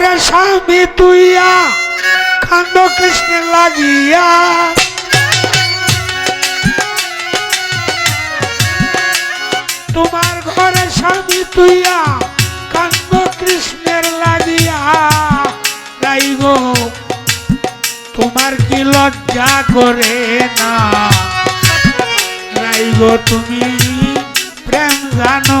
ঘরে স্বামী তুইয়া কান্দ কৃষ্ণ লাগিয়া। তোমার ঘরে স্বামী তুইয়া কান্দ কৃষ্ণের লাগিয়া। রাই গো, তোমার কি লজ্জা করে না? রাই গো, তুমি প্রেম জানো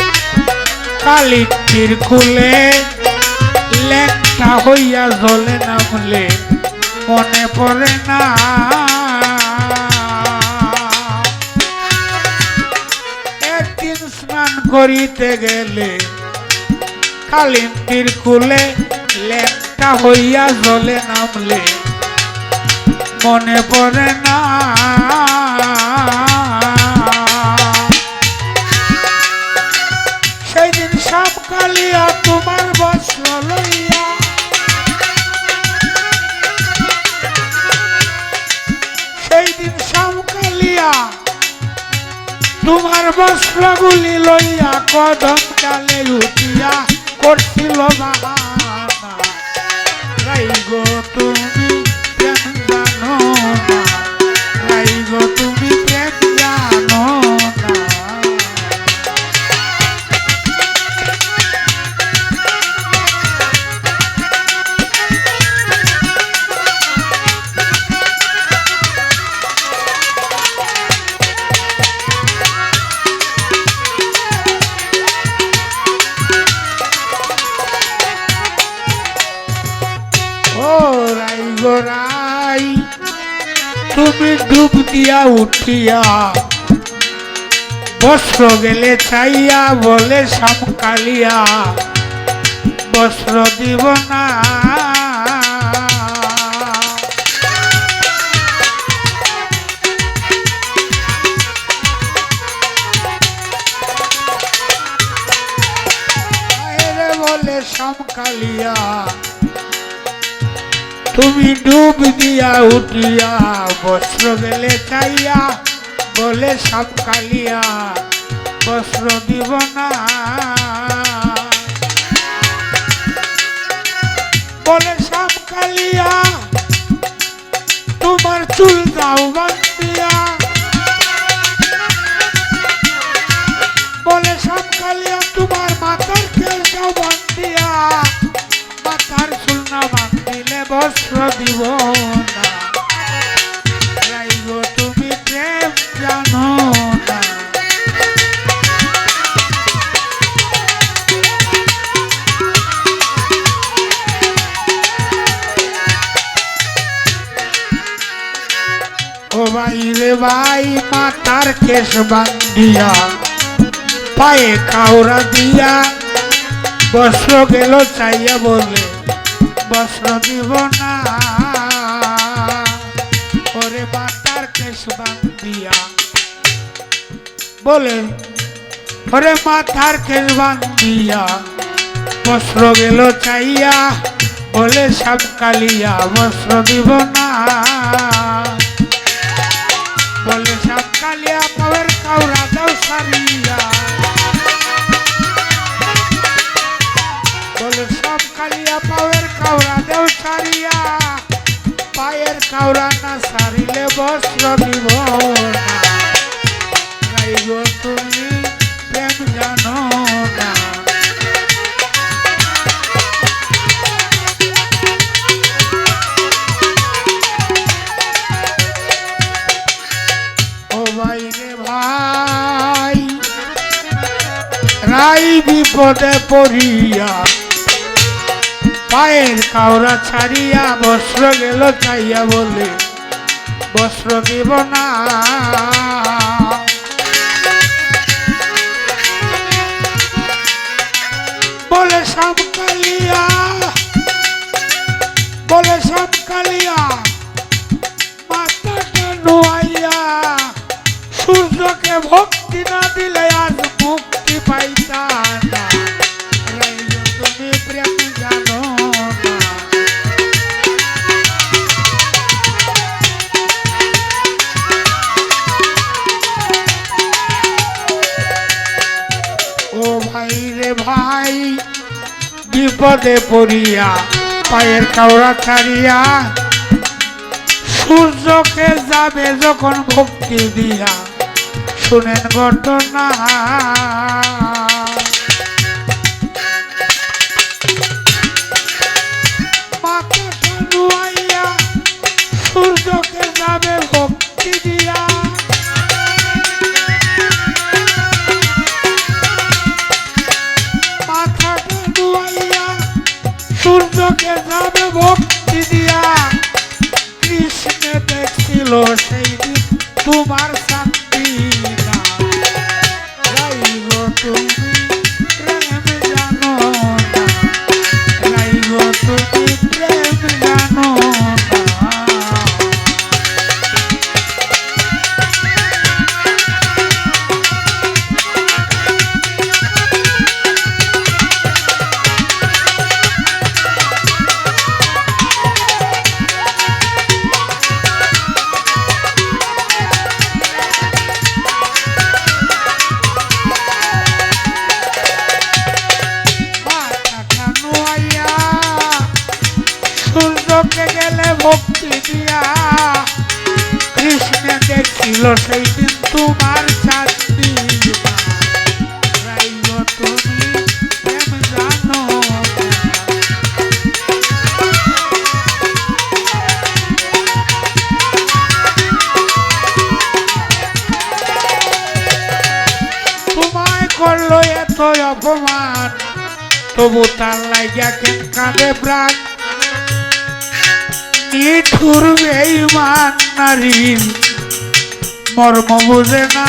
কালিটির কুলে লেখটা হইয়া জলে নামলে মনে পড়ে না। একদিন স্নান করিতে গেলে কালিন্তির কুলে লেখটা হইয়া জলে নামলে মনে পড়ে না। বস্ত্রগুলি লইয়া কদম চালে উঠিয়া করছিল বাহানা গো দিয়া উঠিয়া। বস্ত্র গেলে চাইয়া বলে সামকালিয়া বস্ত্র দিব না। বলে সামকালিয়া তুমি ডুব দিয়া উঠিয়া বস্ত্র গেলে চাইয়া বলে সব কালিয়া, বস্ত্র দিব না। বলে সব কালিয়া, তোমার চুল দাও বস্ত্র দিব না। তুমি প্রেম জানো না। ও মাতার কেশ বান্ধিয়া, পায়ে কাউরা দিয়া গেল চাইয়া বলে বস্ত্র দিব না। ওরে মাতার কেশ বান্ধিয়া। বলে, ওরে মাথার কেশ বান্ধিয়া। বস্ত্র গেল চাইয়া, বলে সব কালিয়া দিব না। বলে সারিলে বস্ত্র দিব না গাই গো তুমি প্রেম জানো না ও ভাই রে ভাই, রাই বিপদে পড়িয়া, পায়ের কাউরা ছাড়িয়া বস্ত্র গেল চাইয়া বলে। বস্ত্র দিব না। বলে সব কালিয়া, বলে সব কালিয়া, মাথাটা নোয়াইয়া, সূর্যকে ভক্তি না দিলে আজ মুক্তি পাইতা না। বিপদে পড়িয়া পায়ের কাউরা ছাড়িয়া সূর্যকে যাবে যখন ভক্তি দিয়া। শুনেন ঘটনা। দেখছিল সূর্যকে গেলে ভক্তি দিয়া। কৃষ্ণ দেখছিল সেই দিন তোমার জানো? তোমায় করল এত অপমান, তবু তার লাগিয়া কেন কাঁদে প্রাণ? নিঠুর বেইমান নারীর মর্ম বুঝে না।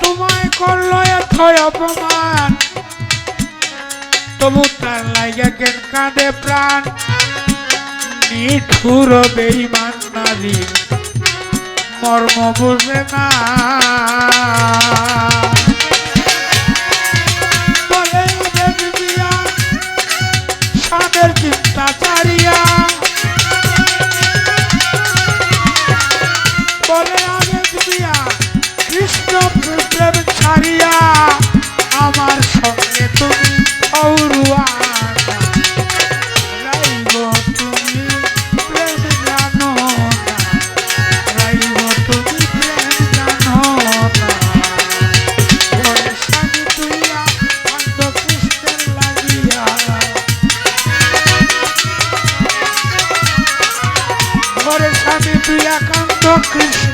তোমায় করল এত অপমান। তবু তার লাগিয়া কেন কাঁদে প্রাণ? নিঠুর বেইমান নারী? মর্ম বুঝে না। কৃষ্ণ